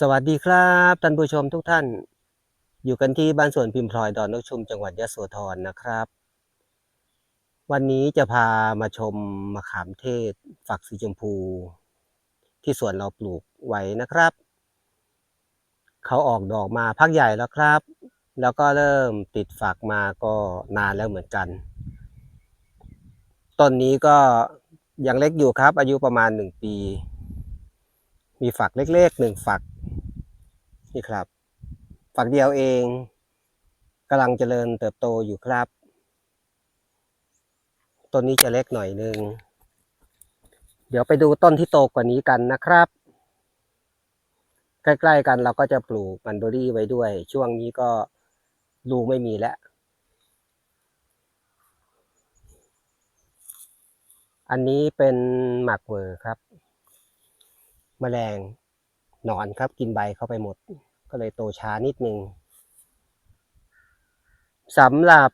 สวัสดีครับท่านผู้ชมทุกท่าน อยู่กันที่บ้านสวนพิมพ์พลอยดอนนกชุมจังหวัดยะโสธรนะครับ วันนี้จะพามาชมมะขามเทศ ฝักสีชมพู ที่สวนเราปลูกไว้นะครับ เขาออกดอกมาพักใหญ่แล้วครับ แล้วก็เริ่มติดฝักมาก็นานแล้วเหมือนกันต้นนี้ก็ยังเล็กอยู่ครับ อายุประมาณหนึ่งปี มีฝักเล็กๆหนึ่งฝัก นี่ครับ ฝักเดียวเองกำลังเจริญเติบโตอยู่ครับต้นนี้จะเล็กหน่อยนึง เดี๋ยวไปดูต้นที่โตกว่านี้กันนะครับ ใกล้ๆกันเราก็จะปลูกมันเบอรี่ไว้ด้วย ช่วงนี้ก็ลูไม่มีแล้ว อันนี้เป็นหมักเวอร์ครับแมลง หนอนครับกินใบเข้าไปหมด ก็เลยโตช้านิดนึงสำหรับ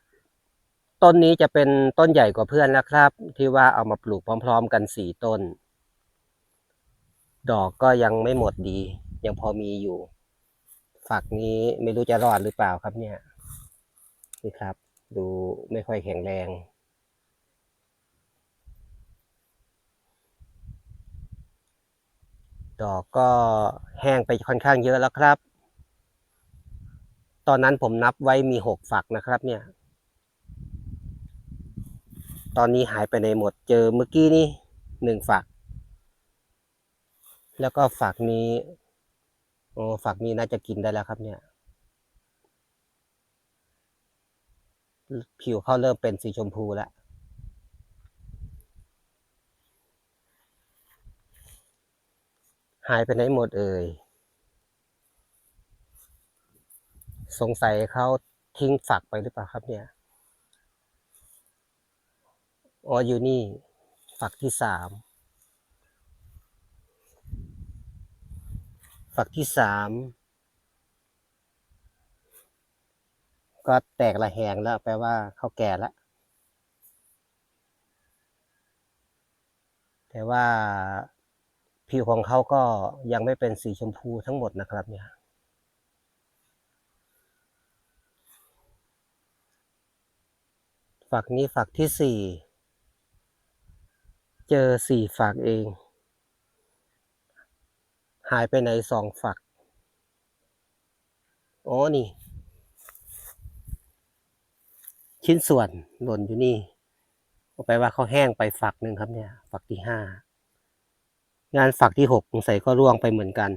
ต้นนี้จะเป็นต้นใหญ่กว่าเพื่อนนะครับ ที่ว่าเอามาปลูกพร้อม ๆ กันสี่ต้น ดอกก็ยังไม่หมดดี ยังพอมีอยู่ ฝักนี้ไม่รู้จะรอดหรือเปล่าครับเนี่ยนี่ครับ ดูไม่ค่อยแข็งแรง ดอกก็แห้งไปค่อนข้างเยอะแล้วครับ ตอนนั้นผมนับไว้มีหกฝักนะครับเนี่ย ตอนนี้หายไปในหมดเจอเมื่อกี้นี่หนึ่งฝัก แล้วก็ฝักนี้โอ้ฝักนี้น่าจะกินได้แล้วครับเนี่ยผิวเขาเริ่มเป็นสีชมพูแล้ว หายไปไหนหมดเอ่ย สงสัยเขาทิ้งฝักไปหรือเปล่าครับเนี่ย อ๋ออยู่นี่ ฝักที่สาม ฝักที่สาม ก็แตกระแหงแล้วแปลว่าเขาแก่แล้ว แต่ว่า ผิวของเขาก็ยังไม่เป็นสีชมพูทั้งหมดนะครับเนี่ยฝักนี้ฝักที่สี่เจอสี่ฝักเอง หายไปไหนสองฝักอ๋อนี่ ชิ้นส่วนหล่นอยู่นี่เอาไปว่าเขาแห้งไปฝักหนึ่งครับเนี่ย ฝักที่ห้า งานฝักที่หกสงสัยก็ร่วงไปเหมือนกัน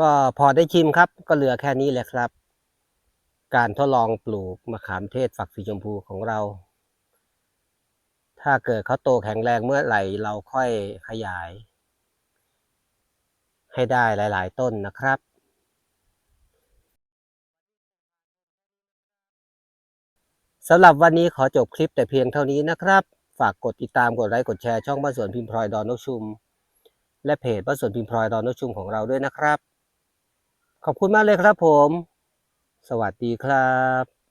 ก็พอได้ชิมครับ ก็เหลือแค่นี้แหละครับ การทดลองปลูกมะขามเทศฝักสีชมพูของเรา ถ้าเกิดเขาโตแข็งแรงเมื่อไหร่เราค่อยขยาย ให้ได้หลาย ๆ ต้นนะครับ สำหรับวันนี้ขอจบคลิปแต่เพียงเท่านี้นะครับ ฝากกดติดตามกดไลค์กดแชร์ช่องบ้านสวนพิมพ์พลอยดอนนกชุม และเพจบ้านสวนพิมพ์พลอยดอนนกชุมของเราด้วยนะครับ ขอบคุณมากเลยครับผม สวัสดีครับ